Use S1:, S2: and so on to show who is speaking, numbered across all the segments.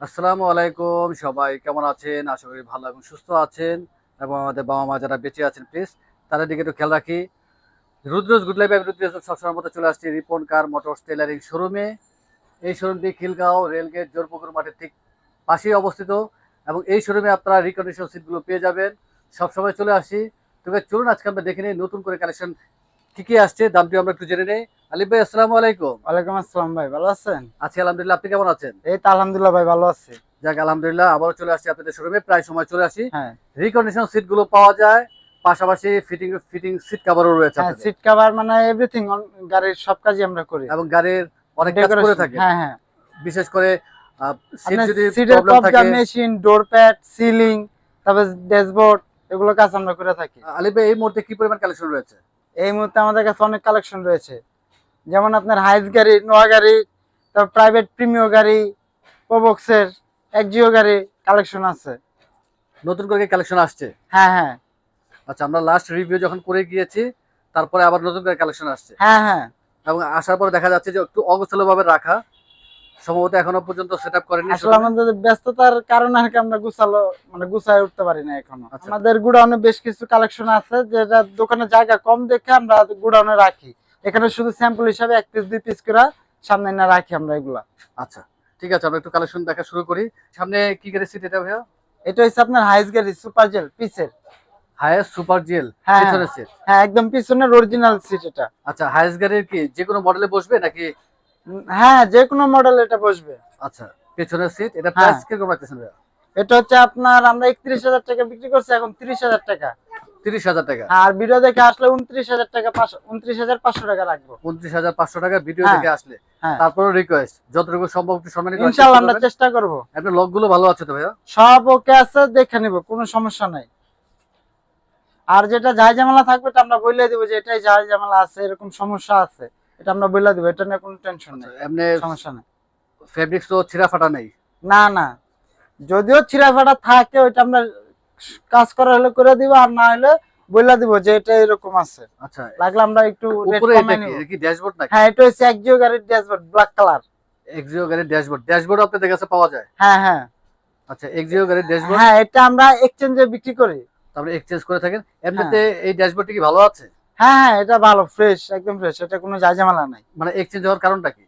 S1: আসসালামু আলাইকুম, সবাই কেমন আছেন? আশা করি ভালো এবং সুস্থ আছেন এবং আমাদের বাবা মা যারা বেঁচে আছেন প্লিজ তাদের দিকে একটু খেয়াল রাখি। রুদ্রজ গুড লাইফ রুদ্রজ সবসময় মতো চলে আসছি রিপন কার মোটরস টেলারিং শোরুমে। এই শোরুমটি খিলগাঁও রেলগেট জোরপুকুর মাঠের ঠিক পাশেই অবস্থিত এবং এই শোরুমে আপনারা রিকন্ডিশন সিটগুলো পেয়ে যাবেন। সবসময় চলে আসি। তবে চলুন আজকে আমরা দেখে নিই নতুন করে কালেকশন কি কি আসছে দামটি আমরা একটু জেনে নেই। আলিফ ভাই আসসালামু আলাইকুম।
S2: ওয়ালাইকুম আসসালাম ভাই ভালো আছেন?
S1: আছি আলহামদুলিল্লাহ। আপনি কেমন আছেন?
S2: এই তো আলহামদুলিল্লাহ ভাই ভালো আছি।
S1: যাক আলহামদুলিল্লাহ আবারও চলে আসছি আপনাদের শোরুমে। প্রায় সময় চলে আসি।
S2: হ্যাঁ।
S1: রিকন্ডিশন সিটগুলো পাওয়া যায়। পাশাপাশি ফিটিং ফিটিং সিট কভারও রয়েছে
S2: হ্যাঁ সিট কভার মানে এভরিথিং গাড়ির সব কাজই আমরা করি।
S1: এবং গাড়ির অনেক কাজ করে থাকে।
S2: হ্যাঁ হ্যাঁ।
S1: বিশেষ করে সিট যদি প্রবলেম থাকে
S2: মেশিন ডোর প্যাড সিলিং তারপর ড্যাশবোর্ড এগুলো কাজ আমরা করে থাকি।
S1: ভাই, এই মুহূর্তে কি পরিমাণ কালেকশন রয়েছে?
S2: এই মুহূর্তে আমাদের কাছে অনেক কালেকশন রয়েছে। যেমন আপনার হাইস গাড়ি নোয়া গাড়ি তারপর প্রাইভেট প্রিমিয় গাড়ি প্রবক্সের একজিও গাড়ি কালেকশন আছে।
S1: নতুন করে কালেকশন আসছে?
S2: হ্যাঁ হ্যাঁ।
S1: আচ্ছা আমরা লাস্ট রিভিউ যখন করে গিয়েছি তারপরে আবার নতুন করে কালেকশন আসছে।
S2: হ্যাঁ হ্যাঁ।
S1: এবং আসার পর দেখা যাচ্ছে যে একটু অগোছালো রাখা। সম্ভবত এখনও পর্যন্ত করেনি
S2: আসলে আমাদের ব্যস্ততার কারণে আর কি আমরা গুছালো মানে গুছায় উঠতে পারি না এখনও।
S1: আচ্ছা।
S2: আমাদের গুডাউনে বেশ কিছু কালেকশন আছে যেটা দোকানে জায়গা কম দেখে আমরা গুডাউনে রাখি। এখানে শুধু স্যাম্পল হিসাবে এক পিস দুই পিস করে সামনে না রাখি আমরা এগুলা।
S1: আচ্ছা ঠিক আছে আমরা একটু কালেকশন দেখা শুরু করি। সামনে কি গাড়ি সিট এটা ভাইয়া?
S2: এটা হচ্ছে আপনার হাইস গাড়ি সুপার জেল পিসের
S1: হায়েস্ট সুপার জেল। পিছনের সিট
S2: হ্যাঁ একদম পিছনের অরিজিনাল সিট এটা।
S1: আচ্ছা হায়েস্ট গাড়ির কি যে কোনো মডেলে বসবে নাকি
S2: হ্যাঁ যে কোনো মডেল এটা বসবে।
S1: আচ্ছা পেছনের সিট এটা
S2: হ্যাঁ।
S1: প্রাইস কীরকম রাখতেছেন ভাইয়া?
S2: এটা হচ্ছে আপনার আমরা একত্রিশ হাজার টাকা বিক্রি করছি এখন তিরিশ হাজার টাকা।
S1: তিরিশ হাজার টাকা?
S2: আর ভিডিও দেখে আসলে উনত্রিশ হাজার টাকা পাঁচশো উনত্রিশ হাজার পাঁচশো টাকা রাখব।
S1: উনত্রিশ হাজার পাঁচশো টাকা ভিডিও
S2: হ্যাঁ।
S1: দেখে আসলে।
S2: হ্যাঁ।
S1: তারপরে রিকোয়েস্ট যতটুকু সম্ভব একটু করার চেষ্টা
S2: আমরা চেষ্টা করব।
S1: আপনার লকগুলো ভালো আছে তো ভাইয়া?
S2: সব ওকে আছে দেখে নিব কোনো সমস্যা নাই। আর যেটা ঝামেলা থাকবে এটা আমরা বলে দিব যে এটাই ঝামেলা আছে এরকম সমস্যা আছে। এটা আমরা বলে দিব এটা নিয়ে কোনো টেনশন নেই
S1: এমনি
S2: সমস্যা নেই।
S1: ফেব্রিক্স তো ছিঁড়া ফাটা নেই?
S2: না না। যদিও ছিঁড়া ফাটা থাকে ওইটা আমরা কাজ করা হলে করে দিব আর না হলে বলে দিব যে এটা এরকম আছে।
S1: আচ্ছা
S2: লাগলে আমরা একটু
S1: উপরে এটা কি ড্যাশবোর্ড নাকি?
S2: হ্যাঁ এটা হচ্ছে একজিও গাড়ির ড্যাশবোর্ড ব্ল্যাক কালার
S1: এক্সিও গাড়ির ড্যাশবোর্ড ড্যাশবোর্ড আপনাদের কাছে পাওয়া যায়?
S2: হ্যাঁ হ্যাঁ।
S1: আচ্ছা এক্সিও গাড়ির ড্যাশবোর্ড
S2: হ্যাঁ এটা আমরা এক্সচেঞ্জে বিক্রি করি।
S1: তারপরে এক্সচেঞ্জ করে থাকেন। এমনিতে এই ড্যাশবোর্ডটি কি ভালো আছে?
S2: হ্যাঁ হ্যাঁ এটা ভালো ফ্রেশ একদম ফ্রেশ এটা কোনো ঝামেলা নাই।
S1: মানে এক্সচেঞ্জ হওয়ার কারণটা কি?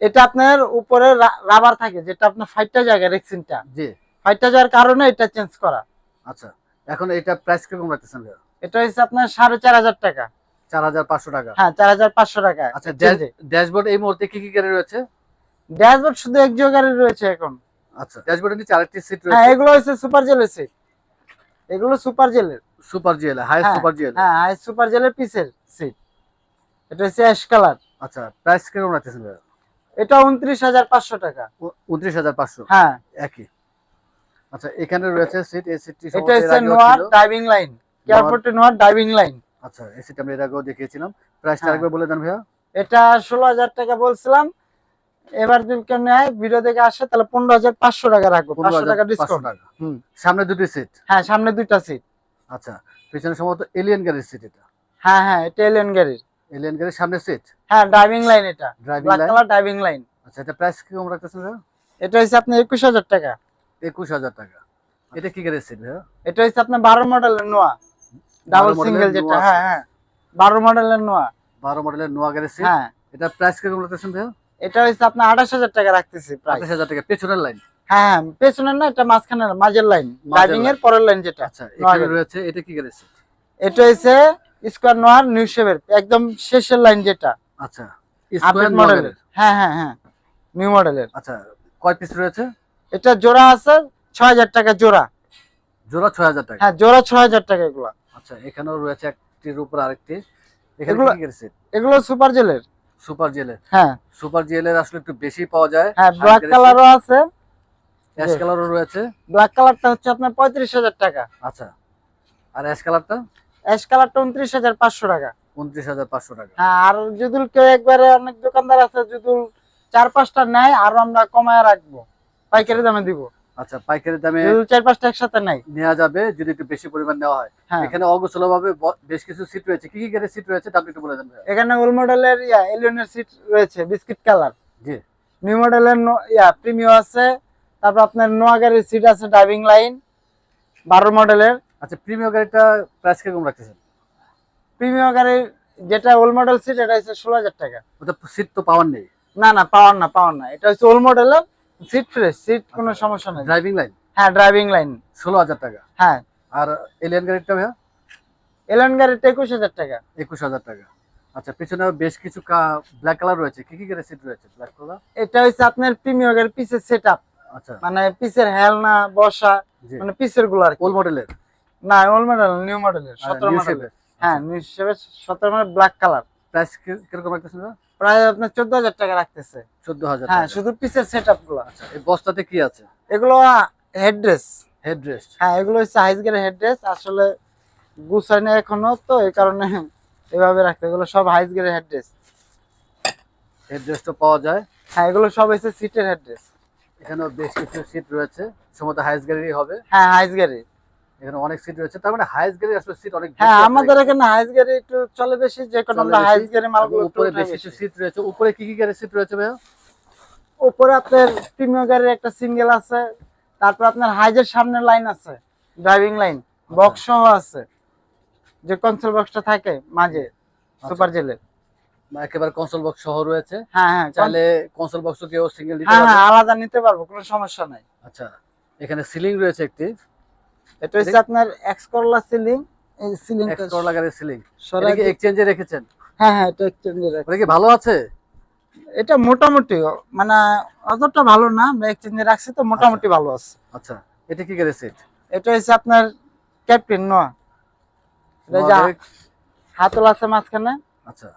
S2: এটা আপনার উপরে রাবার থাকে যেটা আপনার ফাইটটা জায়গা রেক্সিনটা
S1: জি।
S2: ফাইটটা যাওয়ার কারণে এটা চেঞ্জ করা।
S1: আচ্ছা এখন এটা প্রাইস কীরকম রাখতেছেন
S2: এটা হচ্ছে আপনার সাড়ে চার হাজার টাকা।
S1: চার হাজার পাঁচশো টাকা।
S2: হ্যাঁ চার হাজার পাঁচশো টাকা।
S1: আচ্ছা ড্যাশবোর্ড এই মুহূর্তে কি কি গাড়ি রয়েছে?
S2: ড্যাশবোর্ড শুধু একজিও গাড়ি রয়েছে এখন।
S1: আচ্ছা ড্যাশবোর্ডের নিচে আরেকটি সিট
S2: হ্যাঁ এগুলো হচ্ছে সুপার জেলের সিট এগুলো সুপার জেলের
S1: সুপার জিএল হাই
S2: হ্যাঁ,
S1: সুপার জিএল
S2: হ্যাঁ হাই সুপার জেলের পিসের সিট এটা হচ্ছে অ্যাশ কালার
S1: আচ্ছা প্রাইস কীরকম রাখতেছেন ভাইয়া?
S2: এটা উনত্রিশ হাজার পাঁচশো টাকা।
S1: উনত্রিশ হাজার পাঁচশো?
S2: হ্যাঁ।
S1: একই। আচ্ছা এখানে রয়েছে সিট এই সিটটি
S2: এটা হচ্ছে নোয়ার ড্রাইভিং লাইন কেয়ারফোর্টি নোয়ার ড্রাইভিং লাইন
S1: আচ্ছা এই সিট আমরা এর আগেও দেখিয়েছিলাম। প্রাইসটা
S2: হ্যাঁ।
S1: আরেকবার বলে দেন ভাইয়া।
S2: এটা ষোলো হাজার টাকা বলছিলাম। এবার যদি কেউ নেয় ভিডিও দেখে আসে তাহলে পনেরো হাজার পাঁচশো টাকা রাখব।
S1: পনেরো
S2: পাঁচশো
S1: হাজার
S2: টাকা। ডিসকাউন্ট হুম।
S1: সামনে দুটি সিট
S2: হ্যাঁ সামনে দুইটা সিট
S1: আচ্ছা পিছনে সম্ভবত এলিয়ান গাড়ির সিট এটা।
S2: হ্যাঁ হ্যাঁ এটা এলিয়ন গাড়ির।
S1: এলিয়ান গাড়ির সামনে সিট
S2: হ্যাঁ ড্রাইভিং লাইন এটা।
S1: Driving line
S2: colour driving line
S1: আচ্ছা এটা প্রাইস কীরকম রাখতেছেন
S2: এটা হচ্ছে আপনার একুশ হাজার টাকা।
S1: একুশ হাজার টাকা। এটা কি গাড়ির সিট
S2: এটা হচ্ছে আপনার বারো মডেলের নোয়া। ডাবল সিঙ্গেল যেটা হ্যাঁ হ্যাঁ। বারো মডেলের নোয়া।
S1: বারো মডেলের নোয়া গাড়ির সিট
S2: হ্যাঁ।
S1: এটা প্রাইস কীরকম রাখতেছেন ভাইয়া?
S2: এটা হচ্ছে আপনার আঠাশ হাজার টাকা রাখতেছি প্রাইস
S1: আঠাশ হাজার টাকা পেছনের লাইন
S2: হ্যাঁ পেছনের না এটা মাঝখানের মাঝের লাইন ড্রাইভিং এর পরের লাইন যেটা।
S1: আচ্ছা এখানে রয়েছে এটা কি সিট
S2: এটা হচ্ছে স্কোয়ার নোয়ার নিউ শেপের একদম শেষের লাইন যেটা।
S1: আচ্ছা স্কোয়ার
S2: মডেলের হ্যাঁ হ্যাঁ হ্যাঁ নিউ মডেলের
S1: আচ্ছা কয় পিস রয়েছে?
S2: এটা জোড়া আছে ছয় হাজার টাকা জোড়া।
S1: জোড়া ছয় হাজার টাকা।
S2: হ্যাঁ জোড়া ছয় হাজার টাকা এগুলো।
S1: আচ্ছা এখানেও রয়েছে একটির উপর আরেকটি। এখানে
S2: এগুলো-
S1: কি সিট
S2: এগুলো সুপার জেলের
S1: সুপার জিএলের
S2: হ্যাঁ।
S1: সুপার জিএলের আসলে একটু বেশি পাওয়া যায়।
S2: হ্যাঁ ব্ল্যাক কালারও আছে।
S1: অ্যাশ কালারও রয়েছে।
S2: ব্ল্যাক কালারটা হচ্ছে আপনার পঁয়ত্রিশ হাজার টাকা।
S1: আচ্ছা। আর অ্যাশ কালারটা
S2: অ্যাশ কালারটা উনত্রিশ হাজার পাঁচশো টাকা।
S1: উনত্রিশ হাজার পাঁচশো টাকা।
S2: হ্যাঁ আর যদি কেউ একবারে অনেক দোকানদার আছে যদি চার পাঁচটা নেয় আরও আমরা কমায় রাখব। পাইকারি দামে দিব।
S1: আচ্ছা পাইকারি দামে
S2: চার পাঁচটা একসাথে নেয়।
S1: নেওয়া যাবে যদি একটু বেশি পরিমাণ নেওয়া হয়।
S2: হ্যাঁ।
S1: এখানে অগোছলো ভাবে বেশ কিছু সিট রয়েছে। কি কি গাড়ির সিট রয়েছে আপনি একটু বলে দেন
S2: এখানে ওল মডেলের ইয়া এলিয়নের সিট রয়েছে বিস্কিট কালার
S1: জি।
S2: নিউ মডেলের ইয়া প্রিমিও আছে। তারপর আপনার নোয়া গাড়ির সিট আছে ড্রাইভিং লাইন বারো মডেলের
S1: আচ্ছা প্রিমিয়াম গাড়িটা প্রাইস কীরকম রাখতেছেন?
S2: প্রিমিয়াম গাড়ির যেটা ওল্ড মডেল সিট এটা হচ্ছে ষোলো হাজার টাকা।
S1: ওটা সিট তো পাওয়ার নেই?
S2: না না পাওয়ার না পাওয়ার না। এটা হচ্ছে ওল্ড মডেলের সিট ফ্রেশ সিট কোনো সমস্যা নেই।
S1: ড্রাইভিং লাইন
S2: হ্যাঁ ড্রাইভিং লাইন
S1: ষোলো হাজার টাকা?
S2: হ্যাঁ।
S1: আর এলিয়ান গাড়িটা ভাইয়া?
S2: এলএন গাড়িটা একুশ হাজার টাকা।
S1: একুশ হাজার টাকা। আচ্ছা পিছনে বেশ কিছু ব্ল্যাক কালার রয়েছে। কি কি গাড়ির সিট রয়েছে? ব্ল্যাক কালার
S2: এটা হচ্ছে আপনার প্রিমিয়াম গাড়ির পিসের সেট
S1: আচ্ছা
S2: মানে পিসের হেলনা বসা মানে পিসেরগুলো আর কি।
S1: ওল্ড মডেলের
S2: না ওল্ড মডেল নিউ মডেলের সতেরো মডেলের হ্যাঁ নিউ শেপের সতেরো মডেল ব্ল্যাক কালার
S1: প্রাইস কীরকম রাখতেছেন
S2: প্রায় আপনার চোদ্দ হাজার টাকা রাখতেছে।
S1: চোদ্দ হাজার
S2: হ্যাঁ শুধু পিসের সেটগুলো।
S1: আচ্ছা এই বস্তাতে কি আছে?
S2: এগুলো হেডড্রেস
S1: হেড রেস্ট
S2: হ্যাঁ এগুলো হচ্ছে হাইস গেরের হেডড্রেস আসলে গুছাই না এখনও তো এই কারণে এভাবে রাখতে এগুলো সব হাইস গেরের হেডড্রেস
S1: হেড রেস্টও পাওয়া যায়।
S2: হ্যাঁ এগুলো সব হচ্ছে সিটের হেডড্রেস
S1: এখানেও বেশ কিছু সিট রয়েছে। সম্ভবত হাইস গ্যালারি হবে।
S2: হ্যাঁ হাইস গাড়ি
S1: এখানে অনেক সিট রয়েছে। তার মানে হাইস গাড়ি আসলে সিট অনেক
S2: হ্যাঁ আমাদের
S1: এখানে।
S2: হাইস গাড়ি একটু চলে বেশি যে কোনো আমরা হাইস
S1: এবং
S2: মালগুলো
S1: উপরে বেশ কিছু সিট রয়েছে। উপরে কি কি গাড়ির সিট রয়েছে ভাই
S2: উপরে আপনার প্রিমিয়াম গাড়ির একটা সিঙ্গেল আছে। তারপর আপনার হাইজের সামনে লাইন আছে। ড্রাইভিং লাইন বক্স সহ আছে। যে কনসোল বক্সটা থাকে মাঝে সুপার জেলের
S1: একেবারে কনসোল বক্স সহ রয়েছে।
S2: হ্যাঁ হ্যাঁ
S1: চাইলে কনসোল বক্সও কেউ সিঙ্গেল দিতে
S2: হ্যাঁ হ্যাঁ আলাদা নিতে পারব কোনো সমস্যা নাই।
S1: আচ্ছা এখানে সিলিং রয়েছে একটি।
S2: এটা হচ্ছে আপনার এক্স করলা সিলিং এই সিলিং
S1: এক্স করলা গাড়ির সিলিং কি এক্সচেঞ্জে রেখেছেন।
S2: হ্যাঁ হ্যাঁ এটা এক্সচেঞ্জের
S1: ওটা কি ভালো আছে?
S2: এটা মোটামুটি মানে অতটা ভালো না এক্সচেঞ্জে রাখছি তো মোটামুটি ভালো আছে।
S1: আচ্ছা এটা কি গাড়ির সিট
S2: এটা হচ্ছে আপনার ক্যাপ্টেন নোয়া হাতল আছে মাঝখানে।
S1: আচ্ছা।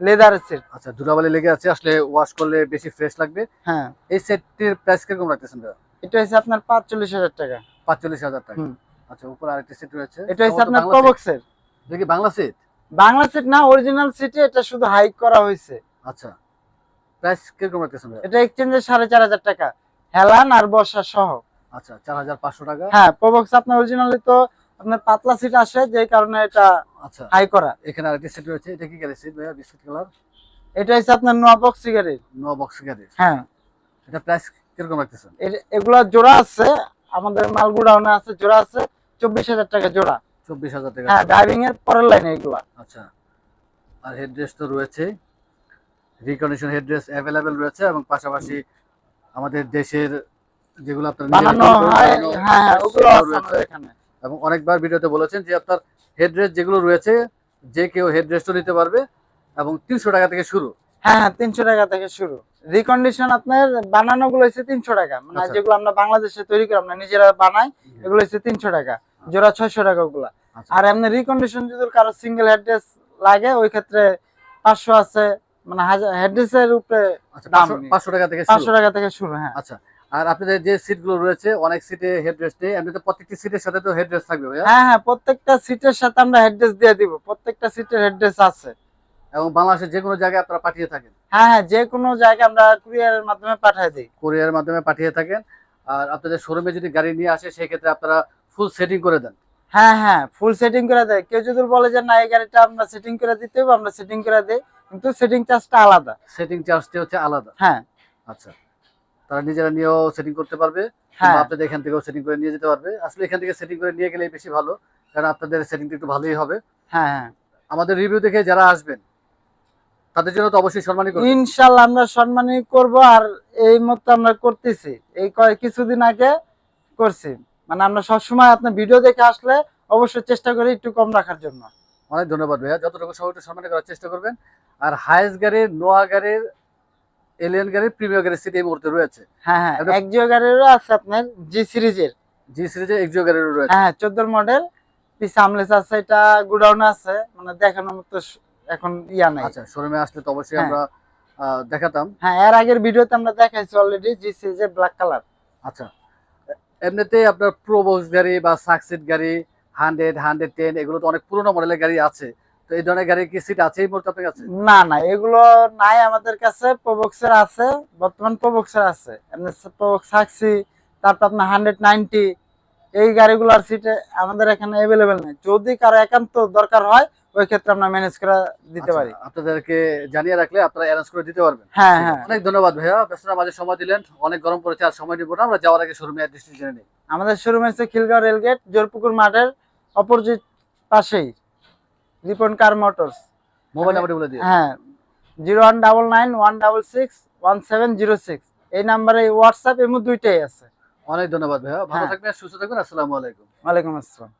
S2: লেদারের সিট।
S1: আচ্ছা ধুলাবালি লেগে আছে আসলে ওয়াশ করলে বেশি ফ্রেশ লাগবে।
S2: হ্যাঁ।
S1: এই সেটটির প্রাইস কীরকম রাখতেছেন দাদা
S2: এটা হচ্ছে আপনার পাঁচচল্লিশ হাজার টাকা।
S1: পাঁচচল্লিশ হাজার টাকা। আচ্ছা উপরে আরেকটি সিট রয়েছে।
S2: এটা হচ্ছে আপনার
S1: বাংলা seat। এটা কি বাংলা সিট
S2: বাংলা সিট না অরিজিনাল সিটে এটা শুধু হাইক করা হয়েছে
S1: আচ্ছা প্রাইস কীরকম রাখতেছেন
S2: এটা এক্সচেঞ্জে সাড়ে চার হাজার টাকা। হেলান আর বসা সহ।
S1: আচ্ছা চার হাজার পাঁচশো টাকা।
S2: হ্যাঁ প্রবক্স আপনার অরিজিনালি তো আপনার পাতলা সিট আসে যে কারণে এটা
S1: আচ্ছা।
S2: হাই করা।
S1: এখানে আরেকটি সিট রয়েছে এটা কি সিট ভাইয়া বিস্কিট কালার
S2: এটা হচ্ছে আপনার নোয়া বক্সি
S1: নো বক্স গাড়ির
S2: হ্যাঁ।
S1: এটা প্রাইস কীরকম রাখতেছেন?
S2: এগুলা জোড়া আছে আমাদের মালগুড়াউনে আছে জোড়া আছে চব্বিশ হাজার টাকা জোড়া।
S1: চব্বিশ হাজার টাকা
S2: হ্যাঁ ড্রাইভিং এর পরের লাইনে এগুলা।
S1: আচ্ছা। আর হেডড্রেস তো রয়েছে। রিকন্ডিশন হেডড্রেস অ্যাভেলেবেল রয়েছে এবং পাশাপাশি আমাদের দেশের যেগুলো আপনার
S2: বানানো হয় হ্যাঁ হ্যাঁ, ওগুলো আছে এখানে।
S1: এবং অনেকবার ভিডিওতে বলেছেন যে আপনার হেডড্রেস যেগুলো রয়েছে যে কেউ হেডড্রেসও নিতে পারবে এবং তিনশো টাকা থেকে শুরু।
S2: হ্যাঁ হ্যাঁ তিনশো টাকা থেকে শুরু। রিকন্ডিশন আপনার বানানো গুলো হচ্ছে তিনশো টাকা। মানে
S1: আচ্ছা।
S2: যেগুলো আমরা বাংলাদেশে তৈরি করি আমরা নিজেরা বানাই এগুলো হচ্ছে তিনশো টাকা। জোড়া ছয়শো টাকা ওগুলা।
S1: আচ্ছা।
S2: আর এমনি রিকন্ডিশন যদি কারও সিঙ্গেল হেডড্রেস লাগে ওই ক্ষেত্রে পাঁচশো আছে। মানে হাজার হেডড্রেসের উপরে
S1: আচ্ছা পাঁচশো- টাকা থেকে
S2: পাঁচশো টাকা থেকে শুরু হ্যাঁ।
S1: আচ্ছা। আর আপনাদের যে সিটগুলো রয়েছে অনেক সিটে হেডরেস্ট নেই। এমনিতে প্রত্যেকটি সিটের সাথে তো হেডরেস্ট থাকবে ভাইয়া?
S2: হ্যাঁ হ্যাঁ প্রত্যেকটা সিটের সাথে আমরা হেডড্রেস দিয়ে দিব। প্রত্যেকটা সিটের হেডড্রেস আছে।
S1: এবং বাংলাদেশের যে কোনো জায়গায় আপনারা পাঠিয়ে থাকেন।
S2: হ্যাঁ হ্যাঁ যে কোনো জায়গায় আমরা কুরিয়ারের মাধ্যমে পাঠিয়ে দিই।
S1: কোরিয়ার মাধ্যমে পাঠিয়ে থাকেন। আর আপনাদের শোরুমে যদি গাড়ি নিয়ে আসে সেই ক্ষেত্রে আপনারা ফুল সেটিং করে দেন।
S2: হ্যাঁ হ্যাঁ ফুল সেটিং করে দেয়। কেউ যদি বলে যে না এই গাড়িটা আমরা সেটিং করে দিতে হবে আমরা সেটিং করে দিই। কিন্তু সেটিং চার্জটা আলাদা।
S1: সেটিং চার্জটি হচ্ছে আলাদা।
S2: হ্যাঁ।
S1: আচ্ছা। তারা নিজেরা নিয়েও সেটিং করতে পারবে
S2: হ্যাঁ।
S1: আপনাদের এখান থেকেও সেটিং করে নিয়ে যেতে পারবে। আসলে এখান থেকে সেটিং করে নিয়ে গেলে বেশি ভালো কারণ আপনাদের সেটিংটা একটু ভালোই হবে।
S2: হ্যাঁ হ্যাঁ।
S1: আমাদের রিভিউ দেখে যারা আসবেন তাদের জন্য তো অবশ্যই সম্মানই
S2: আমরা সম্মানই করব আর এই মতো আমরা করতেছি। এই কয় কিছুদিন আগে করছি। মানে আমরা সবসময় আপনার ভিডিও দেখে আসলে অবশ্যই চেষ্টা করি একটু কম রাখার জন্য।
S1: অনেক ধন্যবাদ ভাইয়া। যতটুকু সবাই একটু সম্মান করার চেষ্টা করবেন। আর হায়েস্ট গাড়ির নোয়া গাড়ির এলিয়ান গাড়ির প্রিমিয়ার গাড়ির সিট এই মুহূর্তে রয়েছে।
S2: হ্যাঁ হ্যাঁ একজিও গাড়িরও আছে আপনার জি সিরিজের।
S1: জি সিরিজের এক্সিও গাড়িরও রয়েছে।
S2: হ্যাঁ চোদ্দ মডেল পিস আমলেস আছে এটা গুডাউনে আছে মানে দেখানোর মতো এখন ইয়া নাই।
S1: আচ্ছা শোরুমে আসলে তো অবশ্যই
S2: হ্যাঁ।
S1: আমরা দেখাতাম।
S2: হ্যাঁ এর আগের ভিডিওতে আমরা দেখাইছি অলরেডি জি সিরিজের ব্ল্যাক কালার
S1: আচ্ছা এমনিতে আপনার প্রোবক্স গাড়ি বা সাকসিড গাড়ি হান্ড্রেড হান্ড্রেড টেন এগুলো তো অনেক পুরোনো মডেলের গাড়ি আছে। এই ধরনের গাড়ির কি সিট আছে এই মুহূর্তে আপনার কাছে?
S2: না না এগুলো নাই আমাদের কাছে প্রবক্সের আছে বর্তমান প্রবক্সের আছে। এমনি প্রবক্স সাক্সি তারপর আপনার হান্ড্রেড নাইনটি এই গাড়িগুলোর সিটে আমাদের এখানে অ্যাভেলেবেল নেই। যদি কারও একান্ত দরকার হয় ওই ক্ষেত্রে আমরা ম্যানেজ করে দিতে
S1: আচ্ছা,
S2: পারি।
S1: আপনাদেরকে জানিয়ে রাখলে আপনারা অ্যারেঞ্জ করে দিতে পারবেন।
S2: হ্যাঁ হ্যাঁ।
S1: অনেক ধন্যবাদ ভাইয়া। ব্যস্ততার মাঝে সময় দিলেন। অনেক গরম পড়েছে আর সময় নিব না। আমরা যাওয়ার আগে শোরুমে অ্যাড্রেসটি জেনে নিই।
S2: আমাদের শোরুম হচ্ছে খিলগাঁও রেলগেট জোরপুকুর মাঠের অপোজিট পাশেই। রিপন কার মোটরস।
S1: মোবাইল নাম্বারটি বলে দিন
S2: হ্যাঁ zero one double nine one double six one seven zero six. এই নাম্বারে হোয়াটসঅ্যাপ এমন দুইটাই আছে।
S1: অনেক ধন্যবাদ ভাইয়া। ভালো
S2: হ্যাঁ।
S1: থাকবেন সুস্থ থাকবেন। আসসালামু আলাইকুম।
S2: ওয়ালাইকুম আসসালাম।